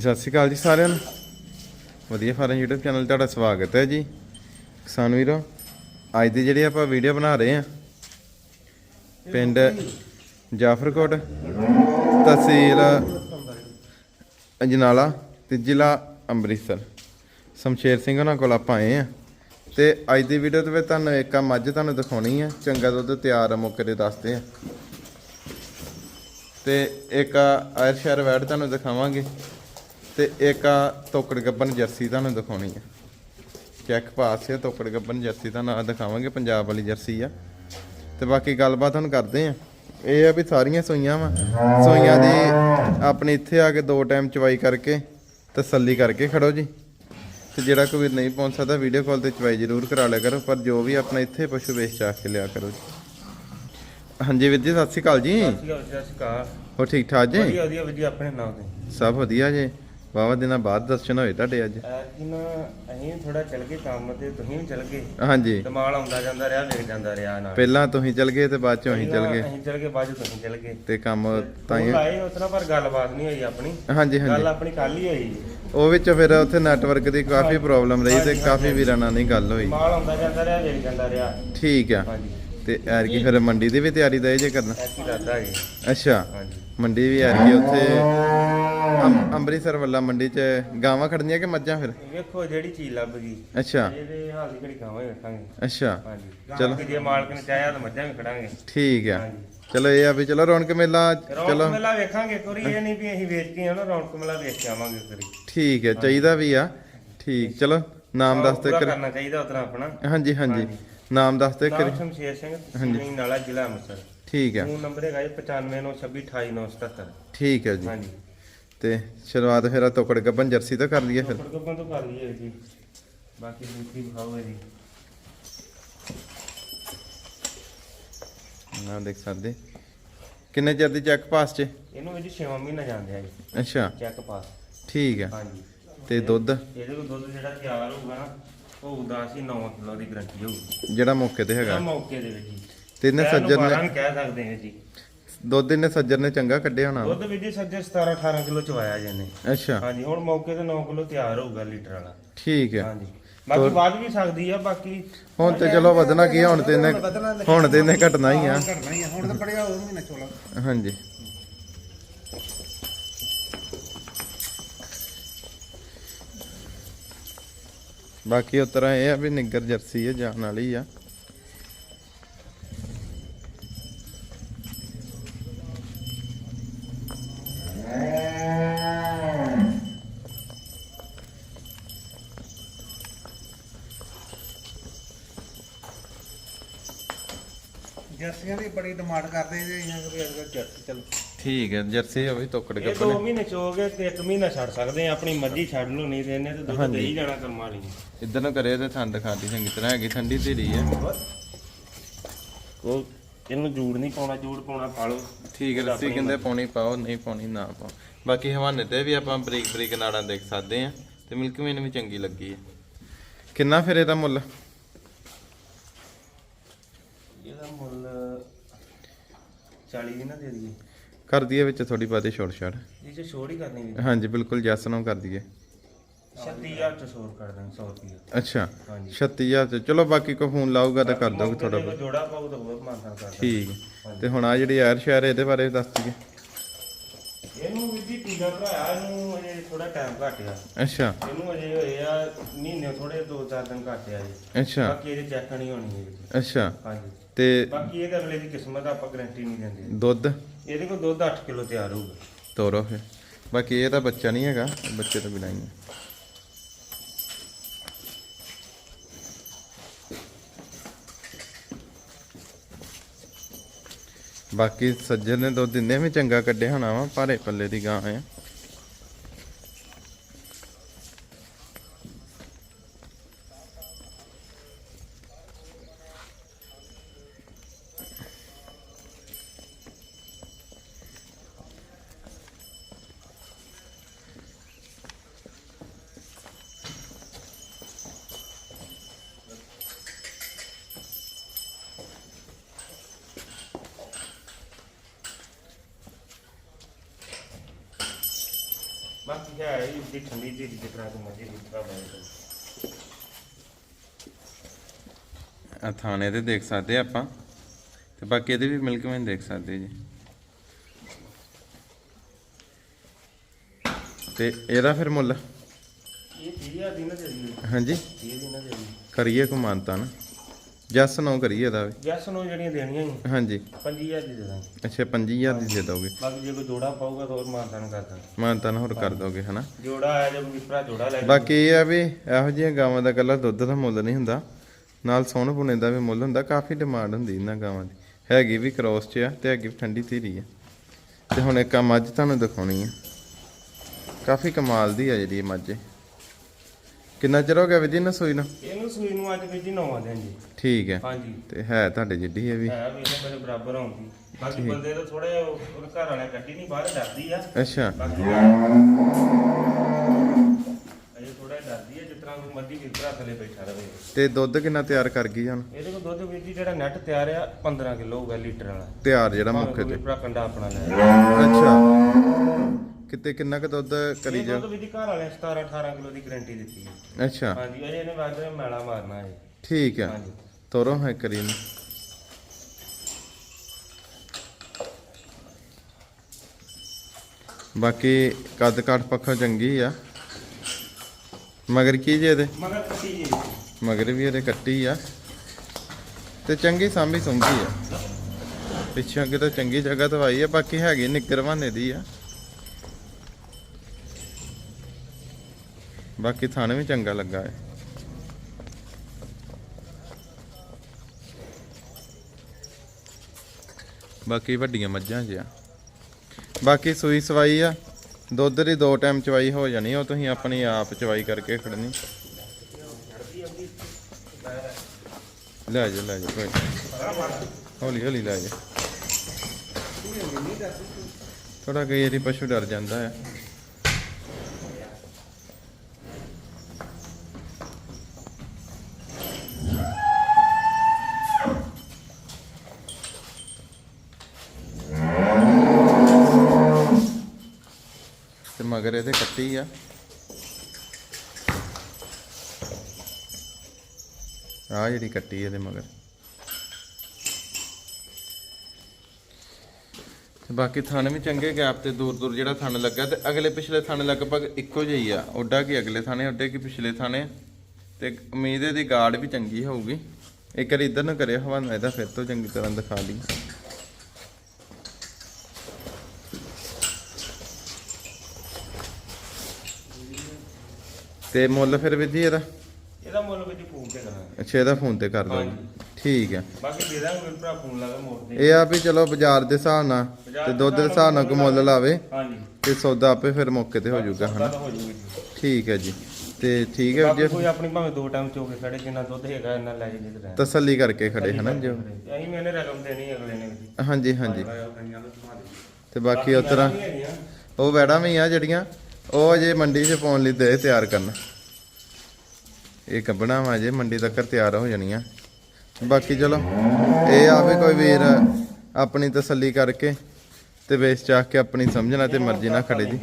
ਸਤਿ ਸ਼੍ਰੀ ਅਕਾਲ ਜੀ ਸਾਰਿਆਂ ਨੂੰ। ਵਧੀਆ ਫਾਰਮ YouTube ਚੈਨਲ ਤੁਹਾਡਾ ਸਵਾਗਤ ਹੈ ਜੀ। ਕਿਸਾਨ ਵੀਰੋ, ਅੱਜ ਦੀ ਜਿਹੜੀ ਆਪਾਂ ਵੀਡੀਓ ਬਣਾ ਰਹੇ ਹਾਂ, ਪਿੰਡ ਜਾਫਰਕੋਟ ਤਹਿਸੀਲ ਅਜਨਾਲਾ ਤੇ ਜ਼ਿਲ੍ਹਾ ਅੰਮ੍ਰਿਤਸਰ। ਸ਼ਮਸ਼ੇਰ ਸਿੰਘ ਉਹਨਾਂ ਕੋਲ ਆਪਾਂ ਆਏ ਆ ਤੇ ਅੱਜ ਦੀ ਵੀਡੀਓ ਦੇ ਵਿੱਚ ਤੁਹਾਨੂੰ ਇੱਕ ਆ ਮੱਝ ਤੁਹਾਨੂੰ ਦਿਖਾਉਣੀ ਆ, ਚੰਗਾ ਦੁੱਧ ਤਿਆਰ ਆ, ਮੌਕੇ ਦੇ ਦੱਸਦੇ ਆ। ਤੇ ਇੱਕ ਆਇਰ ਸ਼ਹਿਰ ਵੈਡ ਤੁਹਾਨੂੰ ਦਿਖਾਵਾਂਗੇ। ਤੇ ਇੱਕ ਆ ਤੋਕੜ ਗੱਬਨ ਜਰਸੀ ਤੁਹਾਨੂੰ ਦਿਖਾਉਣੀ ਆ। ਚੈੱਕ ਪਾਸ ਹੈ ਤੋਕੜ ਗੱਬਨ ਜਰਸੀ ਤੁਹਾਨੂੰ ਆ ਦਿਖਾਵਾਂਗੇ ਪੰਜਾਬ ਵਾਲੀ ਜਰਸੀ ਆ। ਤੇ ਬਾਕੀ ਗੱਲਬਾਤ ਹੁਣ ਕਰਦੇ ਆ। ਇਹ ਆ ਵੀ ਸਾਰੀਆਂ ਸੂਈਆਂ ਵਾ। ਸੂਈਆਂ ਦੀ ਆਪਣੇ ਇੱਥੇ ਆ ਕੇ ਦੋ ਟਾਈਮ ਚਵਾਈ ਕਰਕੇ ਤਸੱਲੀ ਕਰਕੇ ਖੜੋ ਜੀ। ਤੇ ਜਿਹੜਾ ਕੋਈ ਨਹੀਂ ਪਹੁੰਚ ਸਕਦਾ ਵੀਡੀਓ ਕਾਲ ਤੇ ਚਵਾਈ ਜ਼ਰੂਰ ਕਰਾ ਲਿਆ ਕਰੋ ਪਰ ਜੋ ਵੀ ਆਪਣਾ ਇੱਥੇ ਪਸ਼ੂ ਵੇਚ ਚਾਖ ਕੇ ਲਿਆ ਕਰੋ ਜੀ। ਹਾਂਜੀ ਵੀਰ ਜੀ ਸਤਿ ਸ਼੍ਰੀ ਅਕਾਲ ਜੀ। ਸਤਿ ਸ਼੍ਰੀ ਅਕਾਲ ਹੋ ਠੀਕ ਠਾਕ ਜੀ? ਵਧੀਆ ਵਧੀਆ ਵਧੀਆ ਆਪਣੇ ਨਾਮ ਤੇ। ਸਭ ਵਧੀਆ ਜੀ। ਵਾਵਾ ਦਿਨਾਂ ਬਾਅਦ ਦਰਸ਼ਨ ਹੋਏ ਤੁਹਾਡੇ ਅੱਜ। ਐਤਕੀ ਨਾ ਅਸੀਂ ਥੋੜਾ ਚੱਲ ਗਏ ਕੰਮ ਤੇ ਤੁਸੀਂ ਵੀ ਚੱਲ ਗਏ। ਹਾਂਜੀ। ਦਮਾਲ ਆਉਂਦਾ ਜਾਂਦਾ ਰਿਹਾ ਵੇਖ ਜਾਂਦਾ ਰਿਹਾ ਨਾਲ। ਪਹਿਲਾਂ ਤੁਸੀਂ ਚਲ ਗਏ ਤੇ ਬਾਅਦ ਚੋਂ ਅਸੀਂ ਚਲ ਗਏ। ਅਸੀਂ ਚੱਲ ਗਏ ਬਾਅਦ 'ਚ ਤੁਸੀਂ ਚੱਲ ਗਏ। ਤੇ ਕੰਮ ਤਾਂ ਹੀ ਆਏ ਉਤਨਾ ਪਰ ਗੱਲਬਾਤ ਨਹੀਂ ਹੋਈ ਆਪਣੀ। ਹਾਂਜੀ ਗੱਲ ਹਾਂਜੀ ਆਪਣੀ ਕੱਲ ਹੀ ਹੋਈ। ਉਹ ਵਿੱਚ ਫਿਰ ਉੱਥੇ ਨੈਟਵਰਕ ਦੀ ਕਾਫੀ ਪ੍ਰੋਬਲਮ ਰਹੀ ਤੇ ਕਾਫੀ ਵੀਰਾਂ ਨਾਲ ਨਹੀਂ ਗੱਲ ਹੋਈ। ਦਮਾਲ ਆਉਂਦਾ ਜਾਂਦਾ ਰਿਹਾ ਵੇਖ ਜਾਂਦਾ ਰਿਹਾ। ਠੀਕ ਆ। ਹਾਂਜੀ। ਤੇ ਐਰਕੀ ਫਿਰ ਮੰਡੀ ਦੀ ਵੀ ਤਿਆਰੀ ਦਾ ਇਹ ਜੇ ਕਰਨਾ। ਜੀ ਅੱਛਾ ਹਾਂਜੀ। ਮੰਡੀ ਵੀ ਐਰਕੀ ਉੱਥੇ। ਅੰਮ- ਅੰਮ੍ਰਿਤਸਰ ਵੱਲਾ ਮੰਡੀ 'ਚ ਗਾਵਾਂ ਖੜਨੀਆਂ ਕਿ ਮੱਝਾਂ ਫਿਰ? ਵੇਖੋ ਜਿਹੜੀ ਚੀਜ਼ ਲੱਭ ਗਈ। ਅੱਛਾ। ਇਹਦੇ ਹਾਲ ਦੀ ਘੜੀ ਖਾਵਾਂ ਵੇਖਾਂਗੇ ਅੱਛਾ। ਹਾਂਜੀ। ਚਲੋ। ਜੇ ਮਾਲਕ ਨੇ ਚਾਹਿਆ ਤਾਂ ਮੱਝਾਂ ਵੀ ਖੜਾਂਗੇ। ਠੀਕ ਆ। ਚਲੋ ਇਹ ਆ ਵੀ ਚਲੋ ਰੌਣਕ ਮੇਲਾ ਚਲੋ। ਮੇਲਾ ਵੇਖਾਂਗੇ ਕੋਈ ਇਹ ਨਹੀਂ ਵੀ ਅਸੀਂ ਵੇਚ ਕੇ ਆਉਣਾ ਰੌਣਕ ਮੇਲਾ ਵੇਖ ਕੇ ਆਵਾਂਗੇ ਕਰੀ ਠੀਕ ਹੈ ਚਾਹੀਦਾ ਵੀ ਆ। ਠੀਕ ਚਲੋ ਨਾਮ ਦੱਸ ਤੇ ਕਰਨਾ ਚਾਹੀਦਾ ਉਤਨਾ ਆਪਣਾ। ਹਾਂਜੀ। ਹਾਂਜੀ। ਨਾਮ ਦੱਸ ਤੇ ਨਾਮ ਕਰ ਸ਼ਮਸ਼ੇਰ ਸਿੰਘ ਸਿੰਘ ਨਾਲਾ ਜ਼ਿਲ੍ਹਾ ਅੰਮ੍ਰਿਤਸਰ। ਠੀਕ ਹੈ ਫੋਨ ਨੰਬਰ ਹੈਗਾ ਜੀ 9596282977 ਠੀਕ ਹੈ ਜੀ। ਹਾਂਜੀ। ਤੇ ਸ਼ੁਰੂਆਤ ਫਿਰ ਆ ਤੋਕੜ ਗੱਬਨ ਜਰਸੀ ਤੋਂ ਕਰ ਲਈਏ ਫਿਰ। ਟੋਕੜ ਗੱਪਾਂ ਤੋਂ ਕਰ ਲਈਏ ਜੀ। ਬਾਕੀ ਦੂਸਰੀ ਵਿਖਾਓ ਜੀ ਨਾ ਦੇਖ ਸਕਦੇ। ਕਿੰਨੇ ਚਿਰ ਦੀ ਚੈੱਕ ਪਾਸ ਚ? ਇਹਨੂੰ ਜੀ 6 ਮਹੀਨਾ ਜਾਂਦੇ ਆ ਜੀ। ਅੱਛਾ। ਚੈੱਕ ਪਾਸ ਠੀਕ ਹੈ ਹਾਂਜੀ। ਤੇ ਦੁੱਧ? ਇਹਦੇ ਕੋਲ ਦੁੱਧ ਜਿਹੜਾ ਤਿਆਰ ਹੋਊਗਾ ਨਾ ਉਹ ਉਦਾਸ ਹੀ 9 ਕਿਲੋ ਦੀ ਗਰੰਟੀ ਹੋਊਗੀ ਜਿਹੜਾ ਮੌਕੇ ਤੇ ਇਹ ਹੈਗਾ ਮੌਕੇ ਦੇ ਵਿੱਚ ਜੀ ਤੇ ਇਹਨੇ ਕਹਿਣ ਨੂੰ ਸੱਜਰ ਕਹਿ ਸਕਦੇ ਹਾਂ ਜੀ। ਦੁੱਧ ਇਹਨੇ ਸੱਜਰ ਨੇ ਚੰਗਾ ਕੱਢਿਆ ਹੋਣਾ। ਦੁੱਧ ਵੀ ਜੀ ਸੱਜੇ 17 18 ਕਿਲੋ ਚਵਾਇਆ ਜੀ ਇਹਨੇ। ਅੱਛਾ। ਹਾਂਜੀ ਹੁਣ ਮੌਕੇ ਤੇ 9 ਕਿਲੋ ਤਿਆਰ ਹੋਊਗਾ ਲੀਟਰ ਵਾਲਾ। ਠੀਕ ਹੈ। ਹਾਂਜੀ। ਬਾਕੀ ਵੱਧ ਵੀ ਸਕਦੀ ਆ ਬਾਕੀ ਹੁਣ ਤੇ ਚਲੋ ਵਧਣਾ ਕੀ ਆ, ਹੁਣ ਤੇ ਇਹਨੇ ਹੁਣ ਤੇ ਇਹਨੇ ਘਟਣਾ ਹੀ ਆ। ਘਟਣਾ ਹੀ ਆ ਹੁਣ ਤਾਂ ਪੜਿਆ ਉਹ ਮਹੀਨਾ ਚੋਲਾ। ਹਾਂਜੀ। ਬਾਕੀ ਉਤਰਾ ਇਹ ਆ ਵੀ ਨਿੱਗਰ ਜਰਸੀ ਹੈ ਜਾਣ ਵਾਲੀ ਆ। ਜਰਸੀਆਂ ਦੀ ਬੜੀ ਡਿਮਾਂਡ ਕਰਦੇ ਜੇ ਇਹਨਾਂ ਕੋਲ ਜਰਸੀ ਚੱਲ। ਠੀਕ ਹੈ ਜਰਸੀ ਉਹ ਵੀ ਤੋਕੜ ਇਹ ਗੱਪਣ 2 ਮਹੀਨੇ ਚ ਹੋ ਗਏ ਤੇ 1 ਮਹੀਨਾ ਛੱਡ ਸਕਦੇ ਆ ਆਪਣੀ ਮਰਜ਼ੀ ਛੱਡ ਲਓ ਨਹੀਂ ਤੇ ਇਹਨੇ ਤੇ ਦੁੱਧ ਦੇ ਹੀ ਜਾਣਾ ਕਰਮ ਵਾਲੀ ਨੇ। ਇੱਧਰ ਨੂੰ ਕਰੇ ਤੇ ਠੰਡ ਖਾਦੀ ਚੰਗੀ ਤਰ੍ਹਾਂ ਹੈਗੀ ਠੰਡੀ ਧੀਰੀ ਹੈ। ਉਹ ਇਹਨੂੰ ਜੂੜ ਨਹੀਂ ਪਾਉਣਾ ਜੂੜ ਪਾਉਣਾ ਪਾ ਲਓ। ਠੀਕ ਹੈ ਰੱਸੀ ਕਹਿੰਦੇ ਪਾਉਣੀ ਪਾਓ ਨਹੀਂ ਪਾਉਣੀ ਨਾ ਪਾਓ। ਬਾਕੀ ਹਵਾਨੇ ਤੇ ਵੀ ਆਪਾਂ ਬਰੀਕ ਬਰੀਕ ਨਾੜਾਂ ਦੇਖ ਸਕਦੇ ਆ ਤੇ ਮਿਲਕ ਮੇਨ ਵੀ ਚੰਗੀ ਲੱਗੀ ਹੈ। ਕਿੰਨਾ ਫਿਰ ਇਹਦਾ ਮੁੱਲ? ਇਹਦਾ ਮੁੱਲ 40 ਦੀ ਨਾ ਦੇ ਦਈਏ। ਕਰ ਦਈਏ ਵਿੱਚ ਥੋੜੀ ਬਾਤੀ ਛੋੜ ਛਾੜ। ਇਹ ਚ ਛੋੜ ਹੀ ਕਰਨੀ ਵੀ। ਹਾਂਜੀ ਬਿਲਕੁਲ ਜੈਸ ਨੂੰ ਕਰ ਦਈਏ। 36000 ਚ ਛੋੜ ਕਰ ਦਾਂ 100 ਰੁਪਏ ਅੱਛਾ ਹਾਂਜੀ। 36000 ਚ। ਚਲੋ ਬਾਕੀ ਕੋ ਫੋਨ ਲਾਊਗਾ ਤਾਂ ਕਰ ਦੋਗੇ ਥੋੜਾ ਬਹੁਤ। ਜੋੜਾ ਪਾਉ ਤਾਂ ਹੋਰ ਮਾਨਤਾ ਕਰ ਦਾਂ ਠੀਕ ਹੈ। ਤੇ ਹੁਣ ਆ ਜਿਹੜੀ ਐਰ ਸ਼ਹਿਰ ਇਹਦੇ ਬਾਰੇ ਦੱਸ ਦਈਏ। ਇਹਨੂੰ ਵੀ ਜੀ ਪੀਲਾ ਭਰਾਇਆ ਇਹਨੂੰ ਅਜੇ ਥੋੜਾ ਟਾਈਮ ਘੱਟ ਆ ਅੱਛਾ। ਇਹਨੂੰ ਅਜੇ ਹੋਏ ਆ ਮਹੀਨੇ ਥੋੜੇ 2-4 ਦਿਨ ਘੱਟ ਆ ਜੀ। ਅੱਛਾ। ਬਾਕੀ ਇਹਦੇ ਚੈੱਕ ਨਹੀਂ ਹੋਣੀ ਹੈ ਅੱਛਾ। ਹਾਂਜੀ। ਤੇ ਬਾਕੀ ਇਹਦੇ ਅਗਲੇ ਦੀ ਕਿਸਮਤ ਆ, ਆਪਾਂ ਗਾਰੰਟੀ ਨਹੀਂ ਦਿੰਦੇ। ਦੁੱਧ? ਇਹਦੇ ਕੋਲ ਦੁੱਧ 8 ਕਿਲੋ ਤਿਆਰ ਹੋਊਗਾ। ਤੋਰੋ ਫਿਰ। ਬਾਕੀ ਇਹ ਤਾਂ ਬੱਚਾ ਨਹੀਂ ਹੈਗਾ, ਬੱਚੇ ਤੋਂ ਬਿਨਾਂ ਹੀ ਹੈ। ਬਾਕੀ ਸੱਜਣ ਨੇ ਦੁੱਧ ਦਿੰਦੇ ਵੀ ਚੰਗਾ ਕੱਢਿਆ ਹੋਣਾ ਵਾ, ਭਾਰੇ ਪੱਲੇ ਦੀ ਗਾਂ ਹੈ। ਦੀ ਜਿਸ ਤਰ੍ਹਾਂ ਤੋਂ ਮਰਜ਼ੀ ਜਿਸ ਤਰ੍ਹਾਂ ਬਣੇ ਆ ਥਾਣੇ ਤੇ ਦੇਖ ਸਕਦੇ ਆ ਆਪਾਂ। ਤੇ ਬਾਕੀ ਇਹਦੇ ਵੀ ਮਿਲਕ ਮੈਨ ਦੇਖ ਸਕਦੇ ਜੀ। ਤੇ ਇਹਦਾ ਫਿਰ ਮੁੱਲ? ਇਹ 30000 ਦੀ ਨਾ ਦੇ ਦੀ ਹਾਂਜੀ। 30 ਦੀ ਨਾ ਦੇ ਦੀ ਕਰੀਏ ਕੋ ਮਾਨਤਾ ਨਾ। ਜਸ ਨੋ ਕਰੀਏ ਇਹਦਾ ਵੀ। ਜੈਸ ਨੂੰ ਜਿਹੜੀਆਂ ਦੇਣੀਆਂ ਹੀ। ਹਾਂਜੀ। 5000 ਦੀ ਦੇ ਦਾਂਗੇ। ਅੱਛਾ 5000 ਦੀ ਦੇ ਦੋਗੇ। ਬਾਕੀ ਜੇ ਕੋਈ ਜੋੜਾ ਪਾਊਗਾ ਤਾਂ ਹੋਰ ਮਾਨਤਾਨ ਕਰ ਦਾਂਗੇ। ਮਾਨਤਾ ਨਾ ਹੋਰ ਕਰ ਦੋਗੇ ਹਨਾ? ਜੋੜਾ ਆਇਆ ਜੇ ਭਰਾ ਜੋੜਾ ਲੈ ਬਾਕੀ ਇਹ ਆ ਵੀ ਇਹੋ ਜਿਹੀਆਂ ਗਾਵਾਂ ਦਾ ਕੱਲਾ ਦੁੱਧ ਦਾ ਮੁੱਲ ਨਹੀਂ ਹੁੰਦਾ। ਨਾਲ ਸੋਹਣ ਪੁਣੇ ਦਾ ਵੀ ਮੁੱਲ ਹੁੰਦਾ। ਕਾਫੀ ਡਿਮਾਂਡ ਹੁੰਦੀ ਇਹਨਾਂ ਗਾਵਾਂ ਦੀ। ਹੈਗੀ ਵੀ ਕ੍ਰੋਸ 'ਚ ਆ ਤੇ ਹੈਗੀ ਵੀ ਠੰਡੀ ਧੀਰੀ ਆ। ਤੇ ਹੁਣ ਇੱਕ ਆ ਮੱਝ ਤੁਹਾਨੂੰ ਦਿਖਾਉਣੀ ਆ। ਕਾਫੀ ਕਮਾਲ ਦੀ ਆ ਜਿਹੜੀ ਇਹ ਮੱਝ। ਇਹ। ਕਿੰਨਾ ਚਿਰ ਹੋ ਗਿਆ ਵਿਜੀ ਨਾ ਸੂਈ ਨਾ? ਇਹਨੂੰ ਸੂਈ ਨੂੰ ਅੱਜ ਵੀ ਜੀ ਨੌਵਾਂ ਦਿਨ ਜੀ। ਠੀਕ ਹੈ। ਹਾਂਜੀ। ਤੇ ਹੈ ਤੁਹਾਡੇ ਜਿੱਡੀ ਇਹ ਵੀ। ਹੈ ਵੀ ਇਹਨੇ ਮੇਰੇ ਬਰਾਬਰ ਆਉਂਦੀ। ਬਾਕੀ ਬੰਦੇ ਤਾਂ ਥੋੜੇ ਉਹਦੇ ਘਰ ਵਾਲਿਆਂ ਕੱਢੀ ਨਹੀਂ ਬਾਹਰ ਡਰਦੀ ਆ। ਅੱਛਾ। ਬਾਕੀ ਅਜੇ ਥੋੜਾ ਡਰਦੀ ਆ ਜਿਸ ਤਰ੍ਹਾਂ ਕੋਈ ਮਰਜ਼ੀ ਵੀ ਭਰਾ ਥੱਲੇ ਬੈਠਾ ਰਵੇ। ਤੇ ਦੁੱਧ ਕਿੰਨਾ ਤਿਆਰ ਕਰ ਗਈ ਹੁਣ? ਇਹਦੇ ਕੋਲ ਦੁੱਧ ਵੀਰ ਜੀ ਜਿਹੜਾ ਨੈਟ ਤਿਆਰ ਆ 15 ਕਿਲੋ ਹੋਊਗਾ ਲੀਟਰ ਵਾਲਾ। ਤਿਆਰ ਜਿਹੜਾ ਮੁੱਖ ਤੇ। ਭਰਾ ਕੰਡਾ ਆਪਣਾ ਲੈ ਅੱਛਾ। ਕਿਤੇ ਕਿੰਨਾ ਕੁ ਦੁੱਧ ਕਰੀ ਜਾ ਦੁੱਧ ਜੀ ਘਰ ਵਾਲਿਆਂ 17 18 ਕਿਲੋ ਦੀ ਗਾਰੰਟੀ ਦਿੱਤੀ ਹੈ। ਅੱਛਾ। ਹਾਂਜੀ ਅਜੇ ਇਹਨੇ ਵਾਜਰੇ ਮੈਲਾ ਮਾਰਨਾ ਹੈ। ਠੀਕ ਆ ਹਾਂਜੀ। ਤੋਰੋ ਹੈ ਕਰੀ ਨੂੰ ਬਾਕੀ ਕੱਦ ਕਾਠ ਪੱਖੋਂ ਚੰਗੀ ਆ। ਮਗਰ ਕੀ ਜੇ ਇਹਦੇ? ਮਗਰ ਕੱਟੀ ਜੀ। ਮਗਰ ਵੀ ਇਹਦੇ ਕੱਟੀ ਆ। ਤੇ ਚੰਗੀ ਸਾਂਭੀ ਸੁੰਭੀ ਆ। ਪਿੱਛੋਂ ਅੱਗੇ ਤਾਂ ਚੰਗੀ ਜਗ੍ਹਾ ਤੋਂ ਆਈ ਆ ਬਾਕੀ ਹੈਗੀ ਨਿੱਕਰ ਬਹਾਨੇ ਦੀ ਆ। ਬਾਕੀ ਥਾਣੇ ਵੀ ਚੰਗਾ ਲੱਗਾ ਹੈ। ਬਾਕੀ ਵੱਡੀਆਂ ਮੱਝਾਂ ਜਿਆ ਬਾਕੀ ਸੂਈ ਸਵਾਈ ਆ, ਦੁੱਧ ਦੀ ਦੋ ਟਾਈਮ ਚਵਾਈ ਹੋ ਜਾਣੀ, ਉਹ ਤੁਸੀਂ ਆਪਣੀ ਆਪ ਚਵਾਈ ਕਰਕੇ ਖੜਨੀ। ਲੈ ਜਾ ਲੈ ਜਾ ਕੋਈ ਹੌਲੀ ਹੌਲੀ ਲੈ ਜਾ ਥੋੜਾ ਕਈ ਵਾਰੀ ਪਸ਼ੂ ਡਰ ਜਾਂਦਾ ਹੈ। ਮਗਰ ਇਹਦੇ ਕੱਟੀ ਆ। ਆ ਜਿਹੜੀ ਕੱਟੀ ਇਹਦੇ ਮਗਰ। ਤੇ ਬਾਕੀ ਥਣ ਵੀ ਚੰਗੇ ਗੈਪ ਤੇ ਦੂਰ ਦੂਰ ਜਿਹੜਾ ਥਣ ਲੱਗਾ ਤੇ ਅਗਲੇ ਪਿਛਲੇ ਥਣ ਲਗਭਗ ਇੱਕੋ ਜਿਹੀ ਆ। ਓਡਾ ਕੀ ਅਗਲੇ ਥਾਣੇ, ਓਡੇ ਕੀ ਪਿਛਲੇ ਥਾਣੇ। ਤੇ ਉਮੀਦ ਇਹਦੀ ਗਾਰਡ ਵੀ ਚੰਗੀ ਹੋਊਗੀ। ਇੱਕ ਵਾਰੀ ਇਧਰ ਨੂੰ ਕਰਿਓ ਹਵਾਨਾ, ਇਹਦਾ ਫਿਰ ਤੋਂ ਚੰਗੀ ਤਰ੍ਹਾਂ ਦਿਖਾ ਲਈ। ਤੇ ਮੁੱਲ ਫਿਰ ਵੀ ਜੀ ਇਹਦਾ? ਇਹਦਾ ਮੁੱਲ ਵੀ ਜੀ ਫੋਨ ਤੇ ਕਰਾਂਗੇ। ਅੱਛਾ ਇਹਦਾ ਫੋਨ ਤੇ ਕਰ ਦੋ ਹਾਂਜੀ। ਠੀਕ ਹੈ। ਬਾਕੀ ਦੇ ਦਾਂਗੇ ਮੇਰੇ ਭਰਾ ਫੋਨ ਲਾ ਕੇ ਮੋੜ ਦੇ। ਇਹ ਆ ਵੀ ਚਲੋ ਬਾਜ਼ਾਰ ਦੇ ਹਿਸਾਬ ਨਾਲ ਤੇ ਦੁੱਧ ਦੇ ਹਿਸਾਬ ਨਾਲ ਕੋ ਮੁੱਲ ਲਾਵੇ ਹਾਂਜੀ। ਤੇ ਸੌਦਾ ਆਪੇ ਫਿਰ ਮੌਕੇ ਤੇ ਹੋ ਜਾਊਗਾ ਹਨਾ? ਠੀਕ ਹੈ ਜੀ। ਤੇ ਠੀਕ ਹੈ ਜੀ ਕੋਈ ਆਪਣੀ ਭਾਵੇਂ ਦੋ ਟਾਈਮ ਚੋ ਕੇ ਖੜੇ ਜਿੰਨਾ ਦੁੱਧ ਹੈਗਾ ਇਹਨਾਂ ਲੈ ਜੇ ਜਿੱਦ ਤਸੱਲੀ ਕਰਕੇ ਖੜੇ ਹਨਾ ਜੋ? ਅਸੀਂ ਮੈਨੇ ਰਕਮ ਦੇਣੀ ਅਗਲੇ ਨੇ ਹਾਂਜੀ ਹਾਂਜੀ। ਤੇ ਬਾਕੀ ਉਸ ਤਰ੍ਹਾਂ ਉਹ ਵੈੜਾਂ ਵੀ ਆ ਜਿਹੜੀਆਂ? ਉਹ ਅਜੇ ਮੰਡੀ 'ਚ ਪਾਉਣ ਲਈ ਦੇ ਤਿਆਰ ਕਰਨ। ਇਹ ਕੱਢਣਾ ਵਾ ਅਜੇ ਮੰਡੀ ਤੱਕ ਤਿਆਰ ਹੋ ਜਾਣੀਆਂ। ਬਾਕੀ ਚਲੋ, ਇਹ ਆ ਵੀ ਕੋਈ ਵੀਰ ਆਪਣੀ ਤਸੱਲੀ ਕਰਕੇ ਤੇ ਵੇਚ ਚਾਹ ਕੇ ਆਪਣੀ ਸਮਝਣਾ ਤੇ ਮਰਜ਼ੀ ਨਾਲ ਖੜੇ ਜੀ।